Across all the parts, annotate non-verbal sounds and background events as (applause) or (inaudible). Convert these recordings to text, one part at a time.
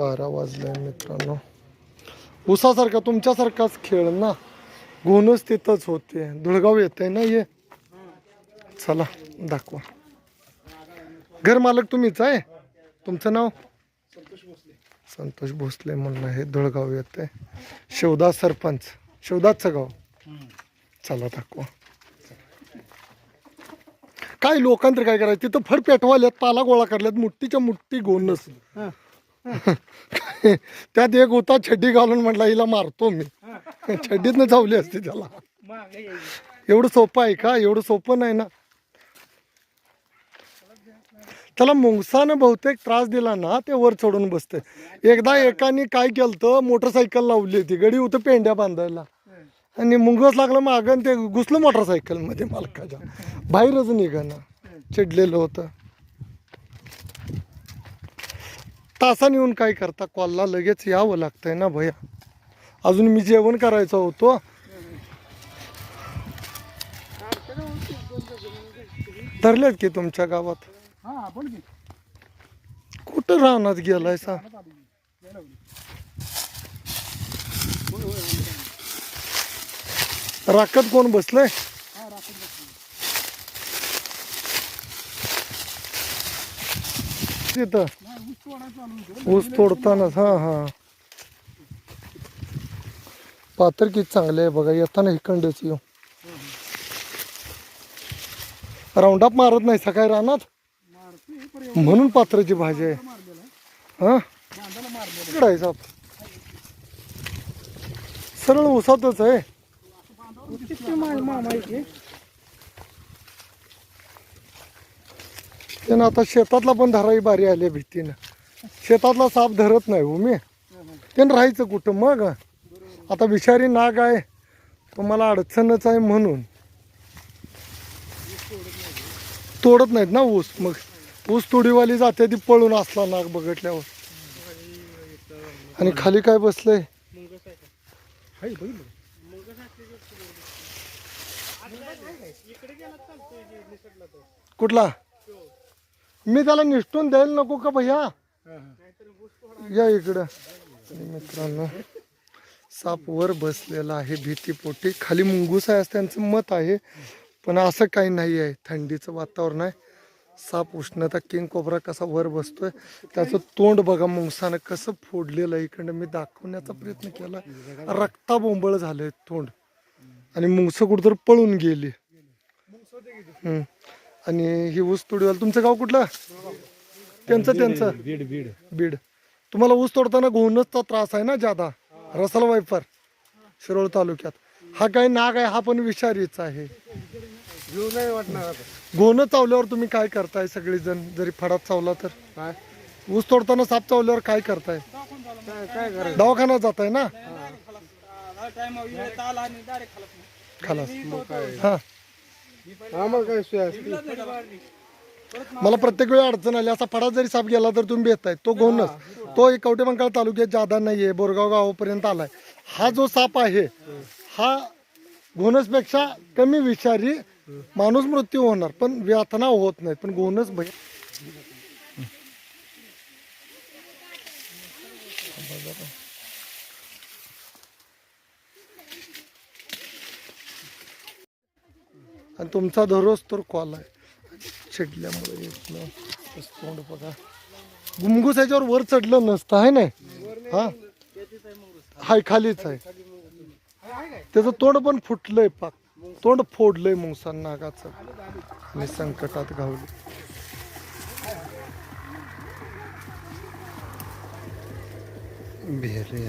बारा वाजले मित्रांनो. उसासारखा तुमच्यासारखाच खेळ ना? गुणच तिथंच होते. धुळगाव येत आहे ना ये चला दाखवा. घर मालक तुम्हीच आहे? तुमचं नाव? संतोष भोसले म्हणणं हे धुळगाव येत आहे शिवदास सरपंच. शिवदासचं गाव? चला दाखवा. काय लोकांतर काय करायचं? तिथं फड पेटवाल्यात पाला गोळा करल्यात मुठ्ठीच्या मुठ्ठी गोणच (laughs) त्यात एक होता छड्डी घालून म्हटला हिला मारतो मी. (laughs) छड्डीतनं चावली असते त्याला. एवढं सोपं आहे का? एवढं सोपं नाही ना. त्याला मुंगसानं बहुतेक त्रास दिला ना ते वर चढून बसते एकदा एकाने काय केलं मोटरसायकल लावली होती. गडी होतं पेंड्या बांधायला. आणि मुंगस लागलं मागं ते घुसलं मोटरसायकलमध्ये मालकाच्या. बाहेरच निघाना चिडलेलं होतं. तासाने येऊन काय करता कॉलला लगेच यावं लागतंय ना भैया अजून मी जेवण करायचं होतो धरलेत की तुमच्या गावात कुठं राहण्यात गेलाय सा राखत कोण बसलंय तिथं. ऊस तोडतानाच हा हा. पात्र किती चांगले आहे बघा येताना इकडंच येऊ. राऊंडअप मारत नाही सकाळी रानात? म्हणून पात्राची भाजी आहे. मारलेलं हा? इकडं आहे साप. सरळ उसातच आहे किती मा- मामा इथे? त्यानं आता शेतातला पण धराई बारी आली भीतीनं. शेतातला साप धरत नाही हो मी. त्यानं राहायचं कुठं मग? आता विषारी नाग आहे तुम्हाला अडचणच आहे म्हणून. तोडत नाहीत ना ऊस. मग ऊस तोडीवाली जाते ती पळून असला नाग बघितल्यावर. आणि खाली काय बसलंय? कुठला? मी त्याला निष्ठून द्यायला नको का भैया. या इकडं. मित्रांनो साप वर बसलेला आहे भीतीपोटी. खाली मुंगूस आहे असं त्यांचं मत आहे पण असं काही नाही आहे. थंडीचं वातावरण आहे. साप उष्णता किंग कोबरा कसा वर बसतोय त्याचं तोंड बघा मुंगसानं कसं फोडलेलं आहे इकडं मी दाखवण्याचा प्रयत्न केला. रक्ता बोंबळ झालंय तोंड. आणि मुंगसं कुठंतरी पळून गेली. आणि ही ऊस तोडीवाला तुमचं गाव कुठलं त्यांचं त्यांचं बीड बीड बीड तुम्हाला ऊस तोडताना गोहनचा त्रास आहे ना जादा रसल वायफर शिरोळ तालुक्यात हा काही नाग आहे हा पण विषारीच आहे गोहन चावल्यावर तुम्ही काय करताय सगळेजण जरी फडात चावला तर काय ऊस तोडताना साप चावल्यावर काय करताय काय काय दवाखान्यात जाताय ना खालास काय हा आम्हाला काय सोय असते? मला प्रत्येक वेळी अडचण आली. असा फडात जरी साप गेला तर तुम्ही भेटताय. तो गोहनच तो कवटेमंकाळ तालुक्यात जादा नाहीये. बोरगाव गावापर्यंत आलाय. हा जो साप आहे हा घोणसपेक्षा कमी विषारी माणूस मृत्यू होणार. पण व्याथना होत नाही. पण घोणस भय आणि तुमचा दररोज तर कॉल आहे. चिडल्यामुळे येत तोंड बघा. गुमगुस याच्यावर वर चढलं नसतं आहे नाही? हा? हाय खालीच आहे. त्याचं तोंड पण फुटलंय पाक. तोंड फोडलंय मुंगसा नागाचं. आणि संकटात घावले. भेरे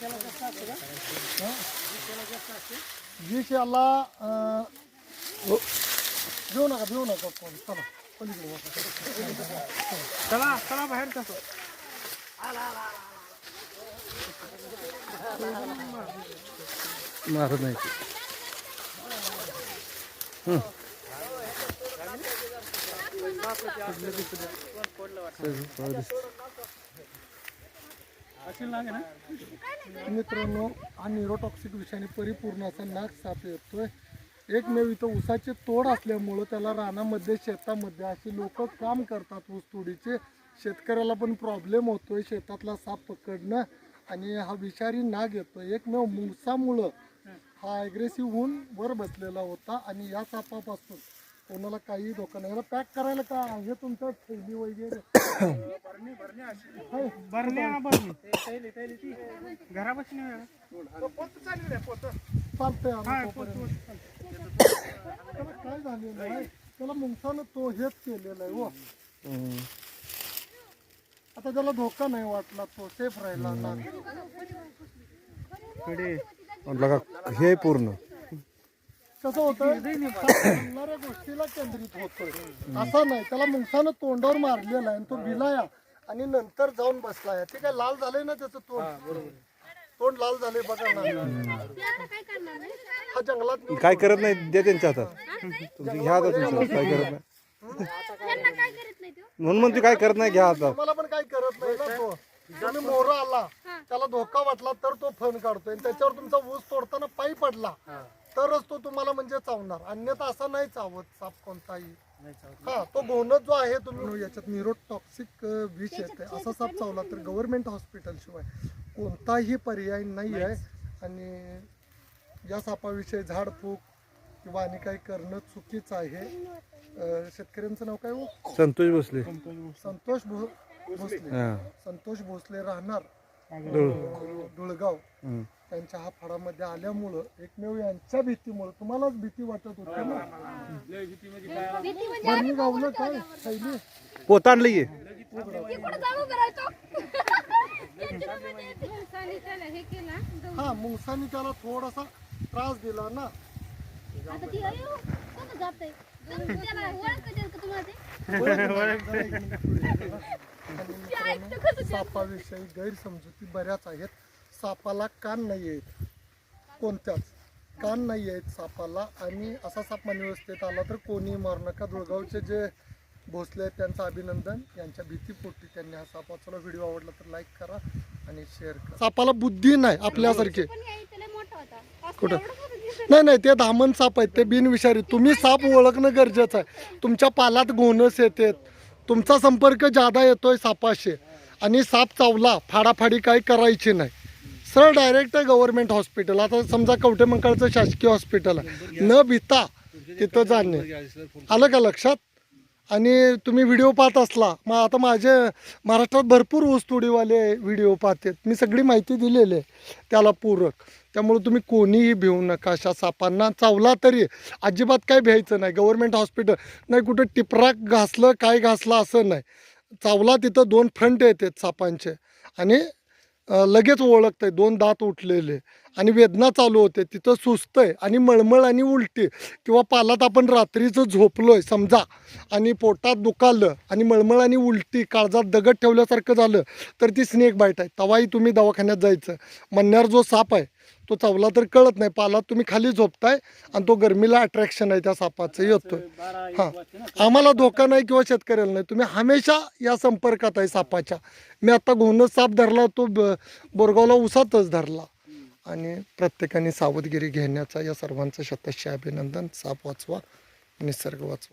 तिथं. असतं ना विष याला अं, हो. घेऊ नका घेऊ नका फोन चला पलीकडे. चला चला बाहेर कसं मारत नाही मित्रांनो हा न्यूरोटॉक्सिक विषयाने परिपूर्ण असा नाक साप येतोय. एकमेव इथं ऊसाचे तोड असल्यामुळं त्याला रानामध्ये शेतामध्ये अशी लोक काम करतात ऊस तोडीचे. शेतकऱ्याला पण प्रॉब्लेम होतोय शेतातला साप पकडणं आणि हा विषारी नाग येतोय. एकमेव मुंगसामुळं हा ॲग्रेसिव्ह होऊन वर बसलेला होता आणि या सापापासून कोणाला काही धोका नाही. याला पॅक करायला का? आहे तुमचं थैली वगैरे. हाय. चालतंय आम्ही तोपर्यंत. त्याला काय झालेलं आहे त्याला मुंगसानं तो हेच केलेलं आहे हो. आता त्याला धोका नाही वाटला तो सेफ राहिला ना म्हटलं का हे पूर्ण. कसं होतं सांगणाऱ्या गोष्टीला केंद्रित होतोय. असं नाही. त्याला मुंगसानं तोंडावर मारलेला आहे आणि तो भिलाया आणि नंतर जाऊन बसलाय ते काय लाल झालंय ना त्याचं तोंड? तोंड लाल झालंय बघा ना. हा जंगलात काय करत नाही? दे त्यांच्या हातात. तुमची घ्या हातात तुमच्या काय करत नाही? म्हणून म्हणते काय करत नाही? घ्या हातात मला पण काही करत नाही ना तो. तुम्ही मोर आला. त्याला धोका वाटला तर तो फण काढतोय. आणि त्याच्यावर तुमचा ऊस तोडताना पायी पडला. तरच तो तुम्हाला म्हणजे चावणार. अन्यथा असा नाही चावत साप कोणताही. हा तो गोनच जो आहे तुम्ही याच्यात निरोटॉक्सिक विष येते असा साप चावला तर गव्हर्नमेंट हॉस्पिटल शिवाय कोणताही पर्याय नाही आहे. आणि या सापाविषयी झाडफूक किंवा आणि काही करणं चुकीचं आहे. शेतकऱ्यांचं नाव काय हो? संतोष बसले संतोष भोसले. हा. संतोष भोसले राहणार. धुळ. त्यांच्या हा फडामध्ये आल्यामुळं एकमेव यांच्या भीतीमुळं तुम्हालाच भीती वाटत होती ना? बरणी गावलं काय? शैली? पोत आणलं ये हे केला हा मुंगसानी त्याला थोडासा त्रास दिला ना. मित्रांनो, सापाविषयी गैरसमजुती बऱ्याच आहेत. सापाला कान नाही आहेत कोणत्याच? कान नाही आहेत सापाला. आणि असा साप व्यवस्थेत आला तर कोणी मारू नका दुळगावचे जे भोसले आहेत त्यांचं अभिनंदन यांच्या भीतीपोटी त्यांनी हा साप वाचला व्हिडिओ आवडला तर लाईक करा आणि शेअर करा. सापाला बुद्धी नाही आपल्यासारखी. कुठं? नाही. नाही ते धामण साप आहेत ते बिनविषारी. तुम्ही साप ओळखणं गरजेचं आहे. तुमच्या पालात घोणस येते तुमचा संपर्क जादा येतोय सापाशी. आणि साप चावला फाडाफाडी काही करायची नाही. सरळ डायरेक्ट गव्हर्नमेंट हॉस्पिटल आता समजा कवठे मंकाळचं शासकीय हॉस्पिटल आहे. न भिता तिथं जाणे. आलं का लक्षात? आणि तुम्ही व्हिडिओ पाहत असला. मग आता माझे महाराष्ट्रात भरपूर ऊसतोडीवाले व्हिडिओ पाहतात. मी सगळी माहिती दिलेली आहे. त्याला पूरक. त्यामुळे तुम्ही कोणीही भिवू नका. अशा सापांना चावला तरी अजिबात काय भ्यायचं नाही. गव्हर्नमेंट हॉस्पिटल नाही कुठं टिपराक घासलं काय घासलं असं नाही. चावला तिथं दोन फ्रंट येतात सापांचे. आणि लगेच ओळखतंय. दोन दात उठलेले आणि वेदना चालू होते. तिथं सुस्तय आणि मळमळ आणि उलटी किंवा पालात आपण रात्रीचं झोपलो आहे समजा आणि पोटात दुखालं आणि मळमळ आणि उलटी काळजात दगड ठेवल्यासारखं झालं तर ती स्नेक बाईट आहे. तवाही तुम्ही दवाखान्यात जायचं. म्हणण्यावर जो साप आहे तो चावला तर कळत नाही. पालात तुम्ही खाली झोपताय आणि तो गरमीला अट्रॅक्शन आहे त्या सापाचं. येतोय. हां. आम्हाला धोका नाही किंवा शेतकऱ्याला नाही. तुम्ही हमेशा या संपर्कात आहे सापाच्या. मी आता घोणस साप धरला तो बोरगावला उसातच धरला. आणि प्रत्येकाने सावधगिरी घेण्याचा या सर्वांचं शतशे अभिनंदन. साप वाचवा निसर्ग वाचवा.